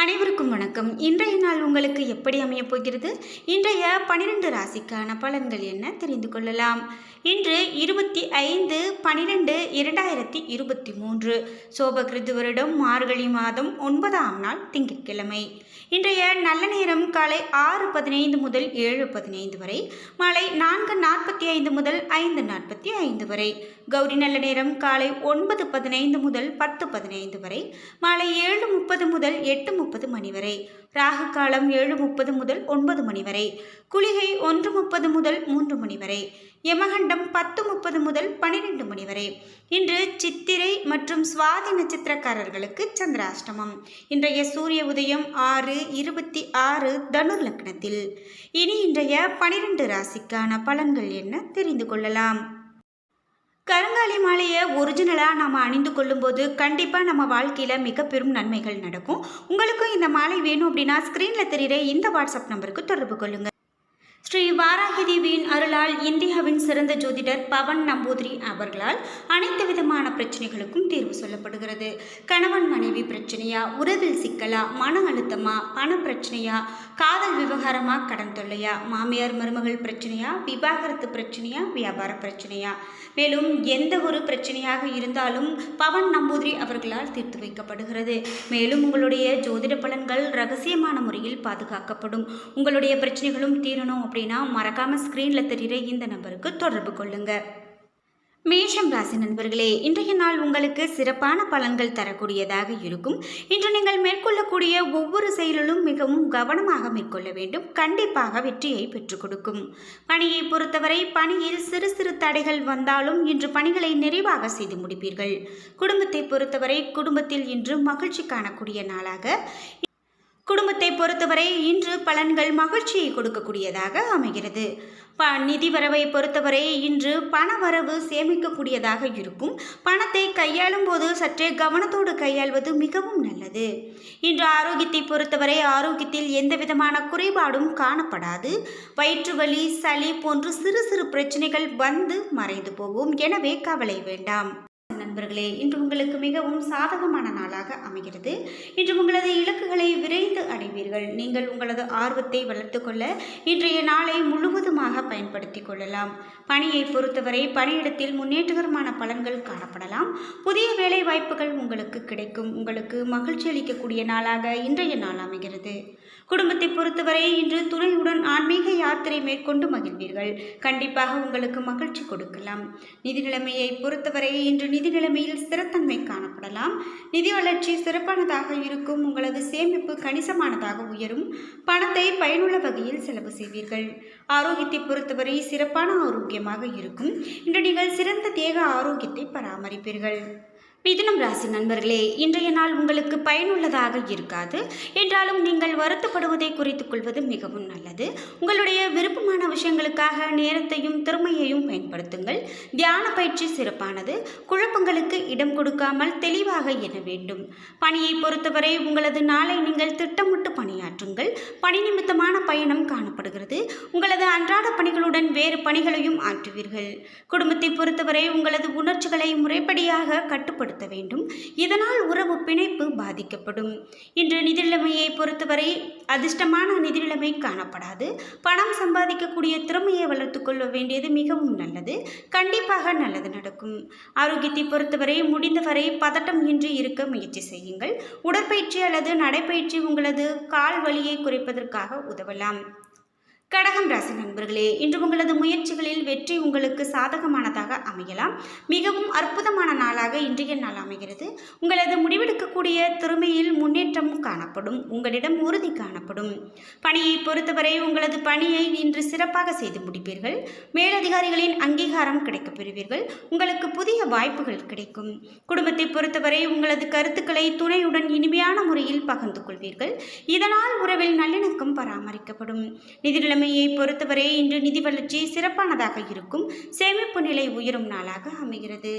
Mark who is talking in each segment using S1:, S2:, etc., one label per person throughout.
S1: அனைவருக்கும் வணக்கம். இன்றைய நாள் உங்களுக்கு எப்படி அமையப் போகிறது? இன்றைய பனிரெண்டு ராசிக்கான பலன்கள் என்ன? தெரிந்து கொள்ளலாம். இன்று இருபத்தி ஐந்து பனிரெண்டு இரண்டாயிரத்தி இருபத்தி மூன்று. சோபகிருது வருடம் மார்கழி மாதம் ஒன்பதாம் நாள் திங்கட்கிழமை. இன்றைய நல்ல நேரம் காலை ஆறு பதினைந்து முதல் ஏழு பதினைந்து வரை மாலை நான்கு நாற்பத்தி ஐந்து முதல் ஐந்து நாற்பத்தி ஐந்து வரை கௌரி நல்ல நேரம் காலை ஒன்பது பதினைந்து முதல் பத்து பதினைந்து வரை மாலை ஏழு முப்பது முதல் எட்டு முப்பது மணி வரை ராகு காலம் ஏழு முப்பது முதல் ஒன்பது மணி வரை குளிகை ஒன்று முப்பது முதல் மூன்று மணி வரை யமகண்டம் பத்து முப்பது முதல் பனிரெண்டு மணி வரை. இன்று சித்திரை மற்றும் சுவாதி நட்சத்திரக்காரர்களுக்கு சந்திராஷ்டமம். இன்றைய சூரிய உதயம் ஆறு இருபத்தி ஆறு தனு லக்னத்தில். இனி இன்றைய பனிரெண்டு ராசிக்கான பலன்கள் என்ன தெரிந்து கொள்ளலாம். கருங்காலி மாலையை ஒரிஜினலாக நம்ம அணிந்து கொள்ளும்போது கண்டிப்பாக நம்ம வாழ்க்கையில் மிக பெரும் நன்மைகள் நடக்கும். உங்களுக்கும் இந்த மாலை வேணும் அப்படின்னா ஸ்க்ரீனில் தெரிகிற இந்த வாட்ஸ்அப் நம்பருக்கு தொடர்பு கொள்ளுங்கள் ஸ்ரீ வாராகி தேவியின் அருளால் இந்தியாவின் சிறந்த ஜோதிடர் பவன் நம்பூதிரி அவர்களால் அனைத்து விதமான பிரச்சனைகளுக்கும் தீர்வு சொல்லப்படுகிறது. கணவன் மனைவி பிரச்சனையா உறவில் சிக்கலா மன அழுத்தமா பண பிரச்சனையா காதல் விவகாரமா கடன் தொல்லையா மாமியார் மருமகள் பிரச்சனையா விவாகரத்து பிரச்சனையா வியாபார பிரச்சனையா? மேலும் எந்த ஒரு பிரச்சனையாக இருந்தாலும் பவன் நம்பூதிரி அவர்களால் தீர்த்து வைக்கப்படுகிறது. மேலும் உங்களுடைய ஜோதிட பலன்கள் ரகசியமான முறையில் பாதுகாக்கப்படும். உங்களுடைய பிரச்சனைகளும் தீரணும் அப்படி அப்படின்னா மறக்காம ஸ்க்ரீனில் தெரிகிற இந்த நம்பருக்கு தொடர்பு கொள்ளுங்க. மேஷம் ராசி நண்பர்களே இன்றைய நாள் உங்களுக்கு சிறப்பான பலன்கள் தரக்கூடியதாக இருக்கும். இன்று நீங்கள் மேற்கொள்ளக்கூடிய ஒவ்வொரு செயலிலும் மிகவும் கவனமாக மேற்கொள்ள வேண்டும். கண்டிப்பாக வெற்றியை பெற்றுக் கொடுக்கும். பணியை பொறுத்தவரை பணியில் சிறு சிறு தடைகள் வந்தாலும் இன்று பணிகளை நிறைவாக செய்து முடிப்பீர்கள். குடும்பத்தை பொறுத்தவரை குடும்பத்தில் இன்று மகிழ்ச்சி காணக்கூடிய நாளாக குடும்பத்தை பொறுத்தவரை இன்று பலன்கள் மகிழ்ச்சியை கொடுக்கக்கூடியதாக அமைகிறது. ப நிதி வரவை பொறுத்தவரை இன்று பண வரவு சேமிக்கக்கூடியதாக இருக்கும். பணத்தை கையாளும் போது சற்றே கவனத்தோடு கையாள்வது மிகவும் நல்லது. இன்று ஆரோக்கியத்தை பொறுத்தவரை ஆரோக்கியத்தில் எந்த விதமான குறைபாடும் காணப்படாது. வயிற்று வலி சளி போன்று சிறு சிறு பிரச்சனைகள் வந்து மறைந்து போகும். எனவே கவலை வேண்டாம். நண்பர்களே இன்று உங்களுக்கு மிகவும் சாதகமான நாளாக அமைகிறது. இன்று உங்களது இலக்குகளை விரைந்து அடைவீர்கள். நீங்கள் உங்களது ஆர்வத்தை வளர்த்துக்கொள்ள இன்றைய நாளை முழுவதுமாக பயன்படுத்தி கொள்ளலாம். பணியை பொறுத்தவரை பணியிடத்தில் முன்னேற்றகரமான பலன்கள் காணப்படலாம். புதிய வேலை வாய்ப்புகள் உங்களுக்கு கிடைக்கும். உங்களுக்கு மகிழ்ச்சி அளிக்கக்கூடிய நாளாக இன்றைய நாள் அமைகிறது. குடும்பத்தை பொறுத்தவரை இன்று துணையுடன் ஆன்மீக யாத்திரை மேற்கொண்டு மகிழ்வீர்கள். கண்டிப்பாக உங்களுக்கு மகிழ்ச்சி கொடுக்கலாம். நிதி நிலைமையை பொறுத்தவரை இன்று நிதி நிலைமையில் ஸ்திரத்தன்மை காணப்படலாம். நிதி வளர்ச்சி சிறப்பானதாக இருக்கும். உங்களது சேமிப்பு கணிசமானதாக உயரும். பணத்தை பயனுள்ள வகையில் செலவு செய்வீர்கள். ஆரோக்கியத்தை பொறுத்தவரை சிறப்பான ஆரோக்கியமாக இருக்கும். இன்று நீங்கள் சிறந்த தேக ஆரோக்கியத்தை பராமரிப்பீர்கள். மிதுனம் ராசி நண்பர்களே இன்றைய நாள் உங்களுக்கு பயனுள்ளதாக இருக்காது. என்றாலும் நீங்கள் வருத்தப்படுவதை குறித்துக் கொள்வது மிகவும் நல்லது. உங்களுடைய விருப்பமான விஷயங்களுக்காக நேரத்தையும் திறமையையும் பயன்படுத்துங்கள். தியான பயிற்சி சிறப்பானது. குழப்பங்களுக்கு இடம் கொடுக்காமல் தெளிவாக எண்ண வேண்டும். பணியை பொறுத்தவரை உங்களது நாளை நீங்கள் திட்டமிட்டு பணியாற்றுங்கள். பணி நிமித்தமான பயணம் காணப்படுகிறது. உங்களது அன்றாட பணிகளுடன் வேறு பணிகளையும் ஆற்றுவீர்கள். குடும்பத்தை பொறுத்தவரை உங்களது உணர்ச்சிகளை முறைப்படியாக கட்டுப்படுத்த வேண்டும். இதனால் உறவு பிணைப்பு பாதிக்கப்படும். இன்று நிதிநிலைமையை பொறுத்தவரை அதிர்ஷ்டமான நிதிநிலைமை காணப்படாது. பணம் சம்பாதிக்கக்கூடிய திறமையை வளர்த்து கொள்ள வேண்டியது மிகவும் நல்லது. கண்டிப்பாக நல்லது நடக்கும். ஆரோக்கியத்தை பொறுத்தவரை முடிந்தவரை பதட்டம் இன்றி இருக்க முயற்சி செய்யுங்கள். உடற்பயிற்சி அல்லது நடைப்பயிற்சி உங்களது கால் வலியை குறைப்பதற்காக உதவலாம். கடகம் ராசி நண்பர்களே இன்று உங்களது முயற்சிகளில் வெற்றி உங்களுக்கு சாதகமானதாக அமையலாம். மிகவும் அற்புதமான நாளாக இன்றைய நாள் அமைகிறது. உங்களது முடிவெடுக்கக்கூடிய திறமையில் முன்னேற்றம் காணப்படும். உங்களிடம் உறுதி காணப்படும். பணியை பொறுத்தவரை உங்களது பணியை இன்று சிறப்பாக செய்து முடிப்பீர்கள். மேலதிகாரிகளின் அங்கீகாரம் கிடைக்கப் பெறுவீர்கள். உங்களுக்கு புதிய வாய்ப்புகள் கிடைக்கும். குடும்பத்தை பொறுத்தவரை உங்களது கருத்துக்களை துணையுடன் இனிமையான முறையில் பகிர்ந்து கொள்வீர்கள். இதனால் உறவில் நல்லிணக்கம் பராமரிக்கப்படும். நிதி நிலைமையை பொறுத்தவரை இன்று நிதி வளர்ச்சி சிறப்பானதாக இருக்கும். சேமிப்பு நிலை உயரும் நாளாக அமைகிறது.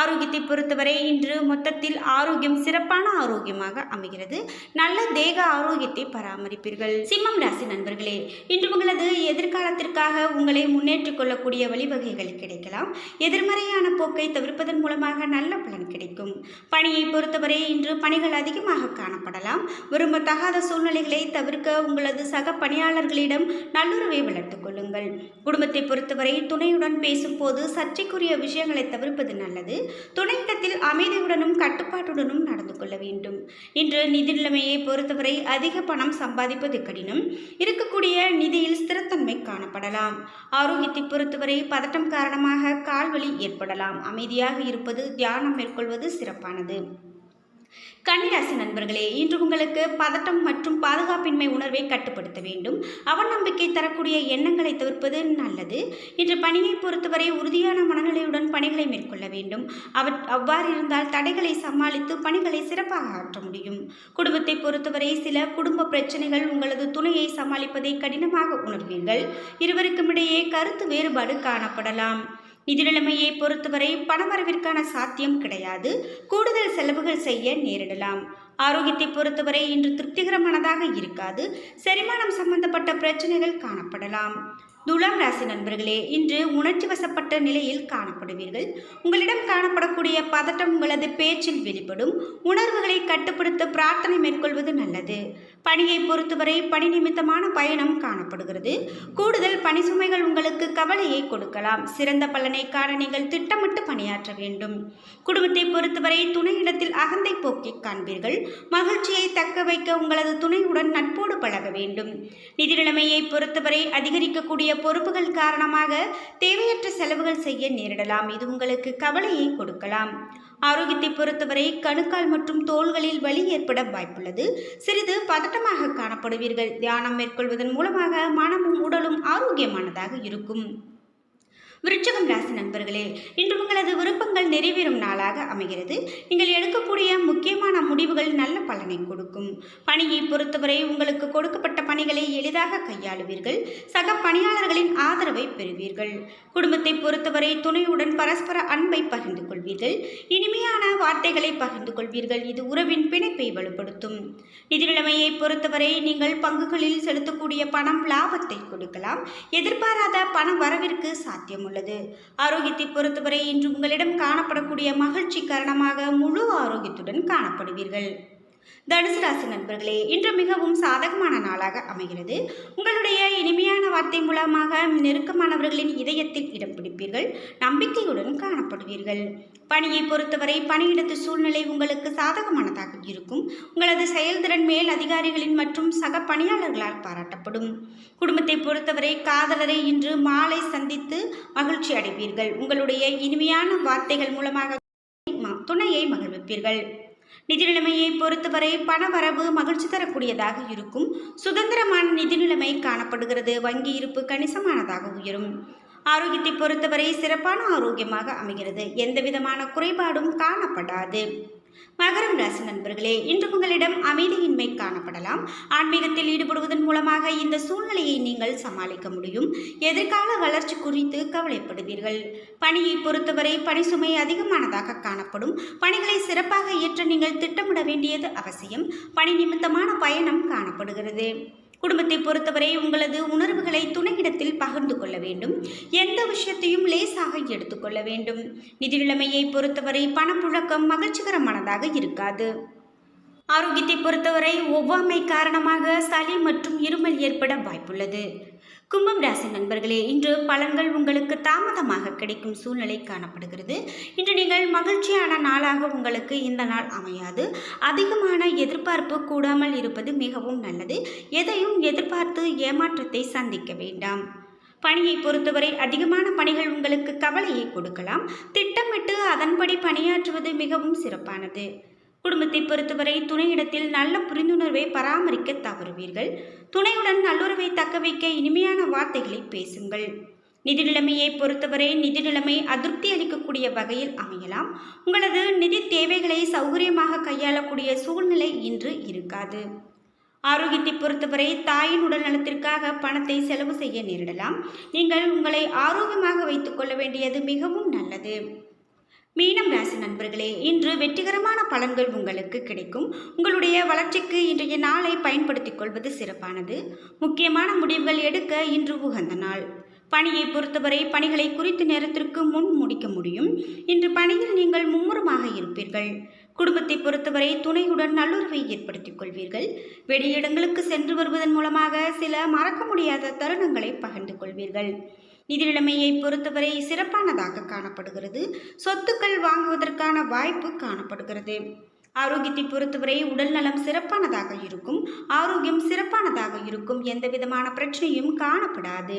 S1: ஆரோக்கியத்தை பொறுத்தவரை இன்று மொத்தத்தில் ஆரோக்கியம் சிறப்பான ஆரோக்கியமாக அமைகிறது. நல்ல தேக ஆரோக்கியத்தை பராமரிப்பீர்கள். சிம்மம் ராசி நண்பர்களே இன்று உங்களது எதிர்காலத்திற்காக உங்களை முன்னேற்றிக் கொள்ளக்கூடிய வழிவகைகள் கிடைக்கலாம். எதிர்மறையான போக்கை தவிர்ப்பதன் மூலமாக நல்ல பலன் கிடைக்கும். பணியை பொறுத்தவரை இன்று பணிகள் அதிகமாக காணப்படலாம். விரும்பத்தகாத சூழ்நிலைகளை தவிர்க்க உங்களது சக பணியாளர்களிடம் நல்லுறவை வளர்த்துக் கொள்ளுங்கள். குடும்பத்தை பொறுத்தவரை துணையுடன் பேசும்போது சர்ச்சைக்குரிய விஷயங்களை தவிர்ப்பது நல்லது. துணையிடத்தில் அமைதியுடனும் கட்டுப்பாட்டுடனும் நடந்து கொள்ள வேண்டும். இன்று நிதி நிலைமையை பொறுத்தவரை அதிக பணம் சம்பாதிப்பது கடினம். இருக்கக்கூடிய நிதியில் ஸ்திரத்தன்மை காணப்படலாம். ஆரோக்கியத்தை பொறுத்தவரை பதட்டம் காரணமாக கால்வலி ஏற்படலாம். அமைதியாக இருப்பது தியானம் மேற்கொள்வது சிறப்பானது. கன்னிராசி நண்பர்களே இன்று உங்களுக்கு பதட்டம் மற்றும் பாதுகாப்பின்மை உணர்வை கட்டுப்படுத்த வேண்டும். அவநம்பிக்கை தரக்கூடிய எண்ணங்களை தவிர்ப்பது நல்லது. இன்று பணியை பொறுத்தவரை உறுதியான மனநிலையுடன் பணிகளை மேற்கொள்ள வேண்டும். அவர் அவ்வாறு இருந்தால் தடைகளை சமாளித்து பணிகளை சிறப்பாக ஆற்ற முடியும். குடும்பத்தை பொறுத்தவரை சில குடும்ப பிரச்சனைகள் உங்களது துணையை சமாளிப்பதை கடினமாக உணர்வீர்கள். இருவருக்கும் இடையே கருத்து வேறுபாடு காணப்படலாம். நிதி நிலைமையை பொறுத்தவரை பணவரவிற்கான சாத்தியம் கிடையாது. கூடுதல் செலவுகள் செய்ய நேரிடலாம். ஆரோக்கியத்தை பொறுத்தவரை இன்று திருப்திகரமானதாக இருக்காது. செரிமானம் சம்பந்தப்பட்ட பிரச்சனைகள் காணப்படலாம். துலாம் ராசி நண்பர்களே இன்று உணர்ச்சி வசப்பட்ட நிலையில் காணப்படுவீர்கள். உங்களிடம் காணப்படக்கூடிய பதட்டம் உங்களது பேச்சில் வெளிப்படும். உணர்வுகளை கட்டுப்படுத்த பிரார்த்தனை மேற்கொள்வது நல்லது. பணியை பொறுத்தவரை பணி நிமித்தமான பயணம் காணப்படுகிறது. கூடுதல் பணி சுமைகள் உங்களுக்கு கவலையை கொடுக்கலாம். சிறந்த பலனை காண நீங்கள் திட்டமிட்டு பணியாற்ற வேண்டும். குடும்பத்தை பொறுத்தவரை துணையிடத்தில் அகந்தை போக்கி காண்பீர்கள். மகிழ்ச்சியை தக்க வைக்க உங்களது துணையுடன் நட்போடு பழக வேண்டும். நிதி நிலைமையை பொறுத்தவரை அதிகரிக்கக்கூடிய பொறுப்புகள் காரணமாக தேவையற்ற செலவுகள் செய்ய நேரிடலாம். இது உங்களுக்கு கவலையை கொடுக்கலாம். ஆரோக்கியத்தை பொறுத்தவரை கணுக்கால் மற்றும் தோள்களில் வலி ஏற்பட வாய்ப்புள்ளது. சிறிது பதட்டமாக காணப்படுவீர்கள். தியானம் மேற்கொள்வதன் மூலமாக மனமும் உடலும் ஆரோக்கியமானதாக இருக்கும். விருச்சகம் ராசி நண்பர்களே இன்று உங்களது விருப்பங்கள் நிறைவேறும் நாளாக அமைகிறது. நீங்கள் எடுக்கக்கூடிய முக்கியமான முடிவுகள் நல்ல பலனை கொடுக்கும். பணியை பொறுத்தவரை உங்களுக்கு கொடுக்கப்பட்ட பணிகளை எளிதாக கையாளுவீர்கள். சக பணியாளர்களின் ஆதரவை பெறுவீர்கள். குடும்பத்தை பொறுத்தவரை துணையுடன் பரஸ்பர அன்பை பகிர்ந்து கொள்வீர்கள். இனிமையான வார்த்தைகளை பகிர்ந்து கொள்வீர்கள். இது உறவின் பிணைப்பை வலுப்படுத்தும். நிதி நிலைமையை பொறுத்தவரை நீங்கள் பங்குகளில் செலுத்தக்கூடிய பணம் லாபத்தை கொடுக்கலாம். எதிர்பாராத பண வரவிற்கு சாத்தியம் உள்ளது ஆரோக்கியத்தை பொறுத்தவரை இன்று உங்களிடம் காணப்படக்கூடிய மகிழ்ச்சி காரணமாக முழு ஆரோக்கியத்துடன் காணப்படுவீர்கள். தனுசு ராசி நண்பர்களே இன்று மிகவும் சாதகமான நாளாக அமைகிறது. உங்களுடைய இனிமையான வார்த்தை மூலமாக நெருக்கமானவர்களின் இதயத்தில் இடம் பிடிப்பீர்கள் நம்பிக்கையுடன் காணப்படுவீர்கள். பணியை பொறுத்தவரை பணியிடத்து சூழ்நிலை உங்களுக்கு சாதகமானதாக இருக்கும். உங்களது செயல்திறன் மேல் அதிகாரிகளின் மற்றும் சக பணியாளர்களால் பாராட்டப்படும். குடும்பத்தை பொறுத்தவரை காதலரை இன்று மாலை சந்தித்து மகிழ்ச்சி அடைவீர்கள். உங்களுடைய இனிமையான வார்த்தைகள் மூலமாக துணையை மகிழ்விப்பீர்கள். நிதி நிலைமையை பொறுத்தவரை பணவரவு மகிழ்ச்சி தரக்கூடியதாக இருக்கும். சுதந்திரமான நிதி நிலைமை காணப்படுகிறது. வங்கி இருப்பு கணிசமானதாக உயரும். ஆரோக்கியத்தை பொறுத்தவரை சிறப்பான ஆரோக்கியமாக அமைகிறது. எந்த விதமான குறைபாடும் காணப்படாது. மகரம் ராசி நண்பர்களே இன்று உங்களிடம் அமைதியின்மை காணப்படலாம். ஆன்மீகத்தில் ஈடுபடுவதன் மூலமாக இந்த சூழ்நிலையை நீங்கள் சமாளிக்க முடியும். எதிர்கால வளர்ச்சி குறித்து கவலைப்படுவீர்கள். பணியை பொறுத்தவரை பணி சுமை அதிகமானதாக காணப்படும். பணிகளை சிறப்பாக ஏற்ற நீங்கள் திட்டமிட வேண்டியது அவசியம். பணி நிமித்தமான பயணம் காணப்படுகிறது. குடும்பத்தை பொறுத்தவரை உங்களது உணர்வுகளை துணையிடத்தில் பகிர்ந்து கொள்ள வேண்டும். எந்த விஷயத்தையும் லேசாக எடுத்துக்கொள்ள வேண்டும். நிதி நிலைமையை பொறுத்தவரை பணப்புழக்கம் மகிழ்ச்சிகரமானதாக இருக்காது. ஆரோக்கியத்தை பொறுத்தவரை ஒவ்வாமை காரணமாக சளி மற்றும் இருமல் ஏற்பட வாய்ப்புள்ளது. கும்பம் ராசி நண்பர்களே இன்று பலன்கள் உங்களுக்கு தாமதமாக கிடைக்கும் சூழ்நிலை காணப்படுகிறது. இன்று நீங்கள் மகிழ்ச்சியான நாளாக உங்களுக்கு இந்த நாள் அமையாது. அதிகமான எதிர்பார்ப்பு கூடாமல் இருப்பது மிகவும் நல்லது. எதையும் எதிர்பார்த்து ஏமாற்றத்தை சந்திக்க வேண்டாம். பணியை பொறுத்தவரை அதிகமான பணிகள் உங்களுக்கு கவலையை கொடுக்கலாம். திட்டமிட்டு அதன்படி பணியாற்றுவது மிகவும் சிறப்பானது. குடும்பத்தை பொறுத்தவரை துணையிடத்தில் நல்ல புரிந்துணர்வை பராமரிக்க தவறுவீர்கள். துணையுடன் நல்லுறவை தக்க வைக்க இனிமையான வார்த்தைகளை பேசுங்கள். நிதி நிலைமையை பொறுத்தவரை நிதி நிலைமை அதிருப்தி அளிக்கக்கூடிய வகையில் அமையலாம். உங்களது நிதி தேவைகளை சௌகரியமாக கையாளக்கூடிய சூழ்நிலை இன்று இருக்காது. ஆரோக்கியத்தை பொறுத்தவரை தாயின் உடல் நலத்திற்காக பணத்தை செலவு செய்ய நேரிடலாம். நீங்கள் உங்களை ஆரோக்கியமாக வைத்துக்கொள்ள வேண்டியது மிகவும் நல்லது. மீனம் ராசி நண்பர்களே இன்று வெற்றிகரமான பலன்கள் உங்களுக்கு கிடைக்கும். உங்களுடைய வளர்ச்சிக்கு இன்றைய நாளை பயன்படுத்திக் கொள்வது சிறப்பானது. முக்கியமான முடிவுகள் எடுக்க இன்று உகந்த நாள். பணியை பொறுத்தவரை பணிகளை குறித்த நேரத்திற்கு முன் முடிக்க முடியும். இன்று பணியில் நீங்கள் மும்முரமாக இருப்பீர்கள். குடும்பத்தை பொறுத்தவரை துணையுடன் நல்லுறவை ஏற்படுத்திக் கொள்வீர்கள். வெளியிடங்களுக்கு சென்று வருவதன் மூலமாக சில மறக்க முடியாத தருணங்களை பகிர்ந்து கொள்வீர்கள். நிதி நிலைமையை பொறுத்தவரை சிறப்பானதாக காணப்படுகிறது. சொத்துக்கள் வாங்குவதற்கான வாய்ப்பு காணப்படுகிறது. ஆரோக்கியத்தை பொறுத்தவரை உடல் நலம் சிறப்பானதாக இருக்கும். ஆரோக்கியம் சிறப்பானதாக இருக்கும். எந்த விதமான பிரச்சனையும் காணப்படாது.